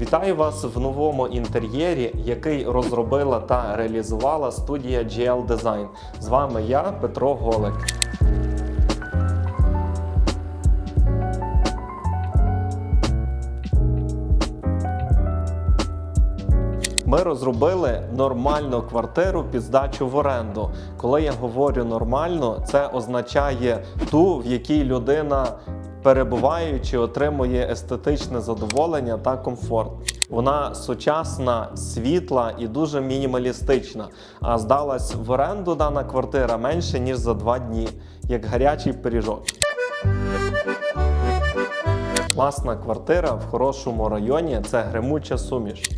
Вітаю вас в новому інтер'єрі, який розробила та реалізувала студія GL Design. З вами я, Петро Голик. Ми розробили нормальну квартиру під здачу в оренду. Коли я говорю нормально, це означає ту, в якій людина перебуваючи, отримує естетичне задоволення та комфорт. Вона сучасна, світла і дуже мінімалістична. А здалась в оренду дана квартира менше ніж за два дні, як гарячий пиріжок. Класна квартира в хорошому районі це гремуча суміш.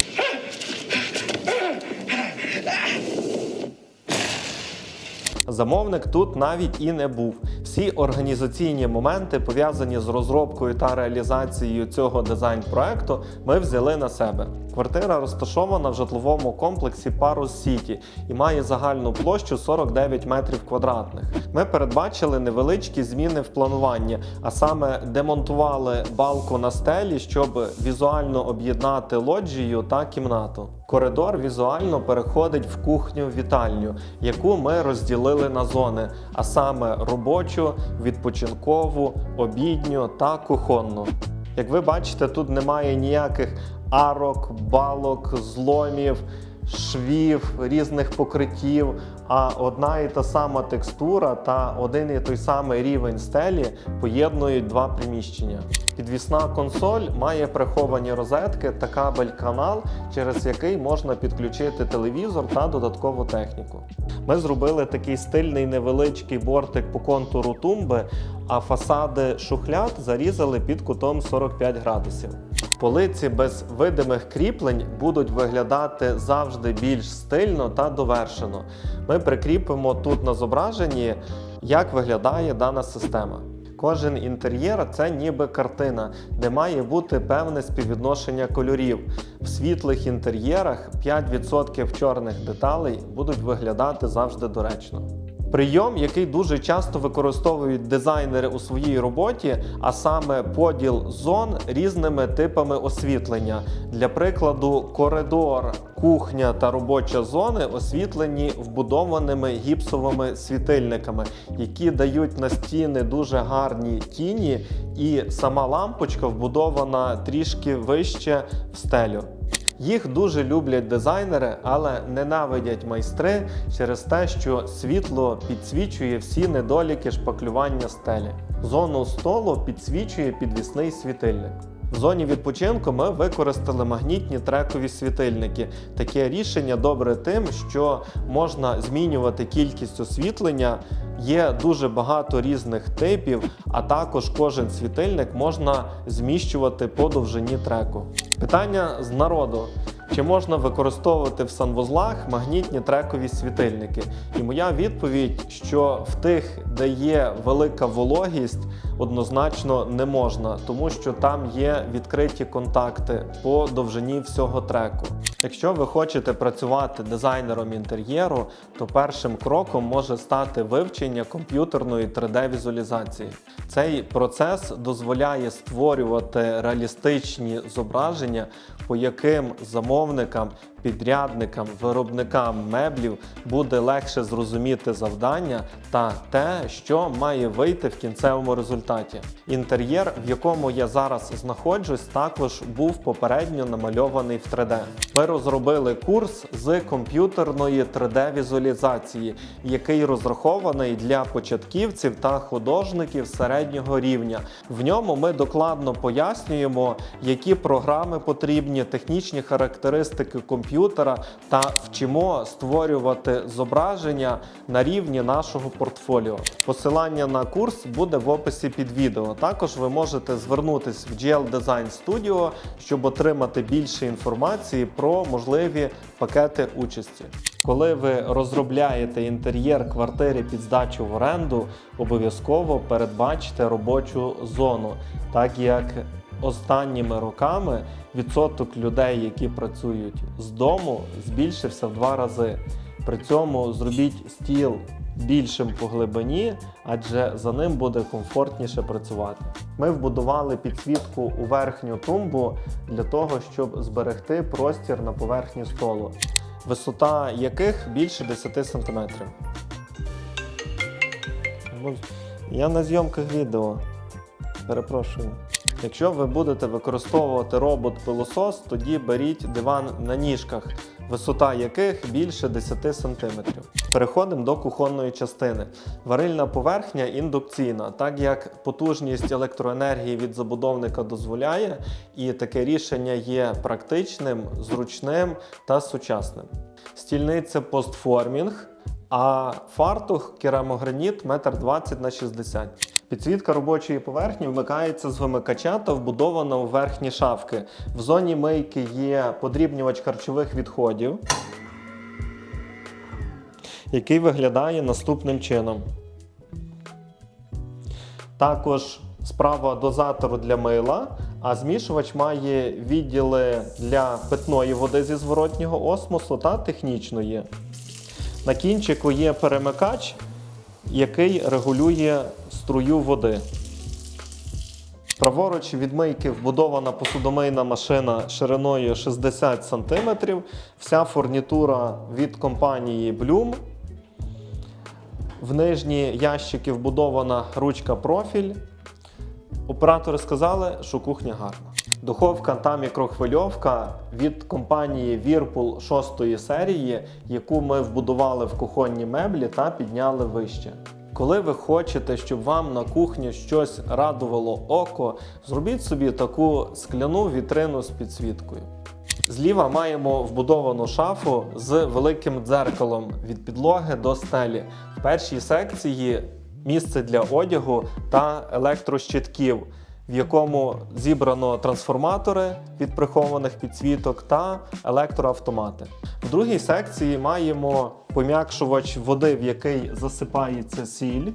Замовник тут навіть і не був. Всі організаційні моменти, пов'язані з розробкою та реалізацією цього дизайн-проекту, ми взяли на себе. Квартира розташована в житловому комплексі Парус Сіті і має загальну площу 49 метрів квадратних. Ми передбачили невеличкі зміни в плануванні, а саме демонтували балку на стелі, щоб візуально об'єднати лоджію та кімнату. Коридор візуально переходить в кухню-вітальню, яку ми розділили на зони, а саме робочу, відпочинкову, обідню та кухонну. Як ви бачите, тут немає ніяких арок, балок, зломів, швів, різних покриттів, а одна і та сама текстура та один і той самий рівень стелі поєднують два приміщення. Підвісна консоль має приховані розетки та кабель-канал, через який можна підключити телевізор та додаткову техніку. Ми зробили такий стильний невеличкий бортик по контуру тумби, а фасади шухляд зарізали під кутом 45 градусів. Полиці без видимих кріплень будуть виглядати завжди більш стильно та довершено. Ми прикріпимо тут на зображенні, як виглядає дана система. Кожен інтер'єр це ніби картина, де має бути певне співвідношення кольорів. В світлих інтер'єрах 5% чорних деталей будуть виглядати завжди доречно. Прийом, який дуже часто використовують дизайнери у своїй роботі, а саме поділ зон різними типами освітлення. Для прикладу, коридор, кухня та робоча зони освітлені вбудованими гіпсовими світильниками, які дають на стіни дуже гарні тіні, і сама лампочка вбудована трішки вище в стелю. Їх дуже люблять дизайнери, але ненавидять майстри через те, що світло підсвічує всі недоліки шпаклювання стелі. Зону столу підсвічує підвісний світильник. В зоні відпочинку ми використали магнітні трекові світильники. Таке рішення добре тим, що можна змінювати кількість освітлення. Є дуже багато різних типів, а також кожен світильник можна зміщувати по довжині треку. Питання з народу: чи можна використовувати в санвузлах магнітні трекові світильники? І моя відповідь, що в тих, де є велика вологість, однозначно не можна, тому що там є відкриті контакти по довжині всього треку. Якщо ви хочете працювати дизайнером інтер'єру, то першим кроком може стати вивчення комп'ютерної 3D-візуалізації. Цей процес дозволяє створювати реалістичні зображення, по яким замовникам, підрядникам, виробникам меблів буде легше зрозуміти завдання та те, що має вийти в кінцевому результаті. Інтер'єр, в якому я зараз знаходжусь, також був попередньо намальований в 3D. Ми розробили курс з комп'ютерної 3D-візуалізації, який розрахований для початківців та художників середнього рівня. В ньому ми докладно пояснюємо, які програми потрібні, технічні характеристики комп'ютера та вчимо створювати зображення на рівні нашого портфоліо. Посилання на курс буде в описі під відео. Також ви можете звернутися в GL Design Studio, щоб отримати більше інформації про можливі пакети участі. Коли ви розробляєте інтер'єр квартири під здачу в оренду, обов'язково передбачте робочу зону, так як останніми роками відсоток людей, які працюють з дому, збільшився в два рази. При цьому зробіть стіл більшим по глибині, адже за ним буде комфортніше працювати. Ми вбудували підсвітку у верхню тумбу для того, щоб зберегти простір на поверхні столу, висота яких більше 10 см. Я на зйомках відео. Перепрошую. Якщо ви будете використовувати робот-пилосос, тоді беріть диван на ніжках, висота яких більше 10 см. Переходимо до кухонної частини. Варильна поверхня індукційна, так як потужність електроенергії від забудовника дозволяє, і таке рішення є практичним, зручним та сучасним. Стільниця постформінг, а фартух керамограніт 1,20 на 60 Підсвітка робочої поверхні вмикається з вимикача та вбудована у верхні шафки. В зоні мийки є подрібнювач харчових відходів, який виглядає наступним чином. Також справа дозатору для мила, а змішувач має відділи для питної води зі зворотнього осмосу та технічної. На кінчику є перемикач, який регулює струю води. Праворуч від мийки вбудована посудомийна машина шириною 60 см. Вся фурнітура від компанії Bloom. В нижні ящики вбудована ручка профіль. Оператори сказали, що кухня гарна. Духовка та мікрохвильовка від компанії Whirlpool 6 серії, яку ми вбудували в кухонні меблі та підняли вище. Коли ви хочете, щоб вам на кухні щось радувало око, зробіть собі таку скляну вітрину з підсвіткою. Зліва маємо вбудовану шафу з великим дзеркалом від підлоги до стелі. В першій секції місце для одягу та електрощитків, в якому зібрано трансформатори від прихованих підсвіток та електроавтомати. В другій секції маємо пом'якшувач води, в який засипається сіль,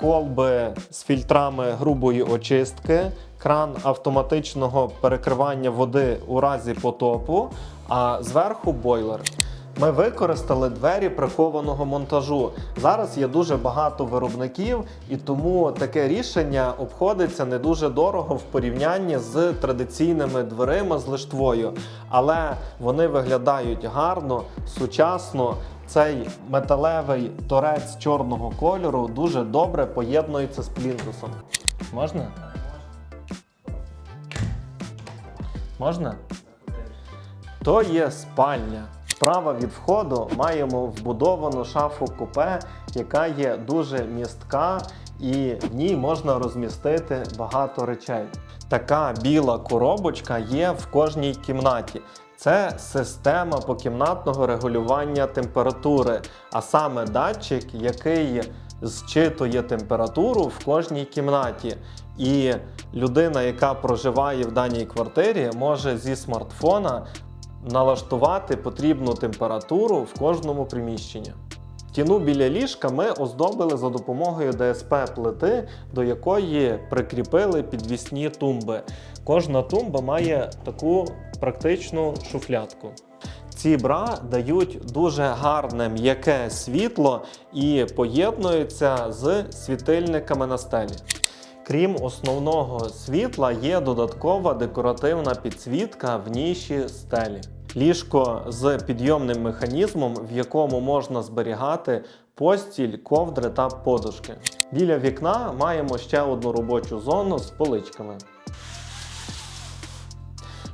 колби з фільтрами грубої очистки, кран автоматичного перекривання води у разі потопу, а зверху бойлер. Ми використали двері прихованого монтажу. Зараз є дуже багато виробників, і тому таке рішення обходиться не дуже дорого в порівнянні з традиційними дверима з лиштвою. Але вони виглядають гарно, сучасно. Цей металевий торець чорного кольору дуже добре поєднується з плінтусом. Можна? Можна? То є спальня. Справа від входу маємо вбудовану шафу купе, яка є дуже містка, і в ній можна розмістити багато речей. Така біла коробочка є в кожній кімнаті. Це система покімнатного регулювання температури, а саме датчик, який зчитує температуру в кожній кімнаті. І людина, яка проживає в даній квартирі, може зі смартфона налаштувати потрібну температуру в кожному приміщенні. Стіну біля ліжка ми оздобили за допомогою ДСП плити, до якої прикріпили підвісні тумби. Кожна тумба має таку практичну шуфлядку. Ці бра дають дуже гарне м'яке світло і поєднуються з світильниками на стелі. Крім основного світла, є додаткова декоративна підсвітка в ніші стелі. Ліжко з підйомним механізмом, в якому можна зберігати постіль, ковдри та подушки. Біля вікна маємо ще одну робочу зону з поличками.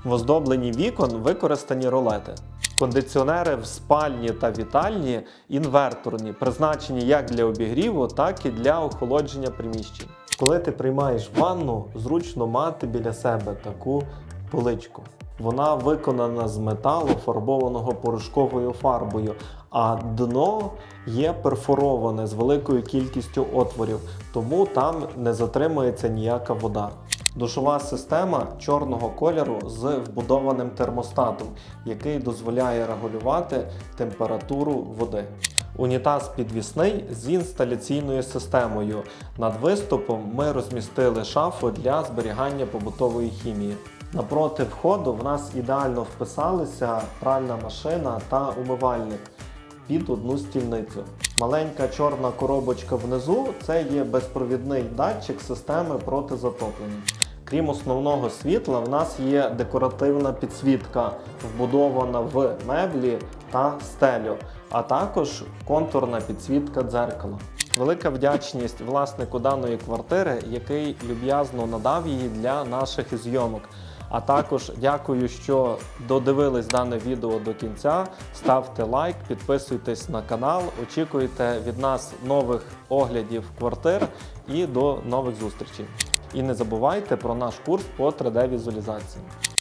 В оздобленні вікон використані ролети. Кондиціонери в спальні та вітальні інверторні, призначені як для обігріву, так і для охолодження приміщень. Коли ти приймаєш ванну, зручно мати біля себе таку поличку. Вона виконана з металу, фарбованого порошковою фарбою, а дно є перфороване з великою кількістю отворів, тому там не затримується ніяка вода. Душова система чорного кольору з вбудованим термостатом, який дозволяє регулювати температуру води. Унітаз підвісний з інсталяційною системою. Над виступом ми розмістили шафу для зберігання побутової хімії. Напроти входу в нас ідеально вписалися пральна машина та умивальник. під одну стільницю. Маленька чорна коробочка внизу це є безпровідний датчик системи протизатоплення. Крім основного світла, в нас є декоративна підсвітка, вбудована в меблі та стелю, а також контурна підсвітка дзеркала. Велика вдячність власнику даної квартири, який люб'язно надав її для наших зйомок. А також дякую, що додивились дане відео до кінця. Ставте лайк, підписуйтесь на канал, очікуйте від нас нових оглядів квартир і до нових зустрічей. І не забувайте про наш курс по 3D-візуалізації.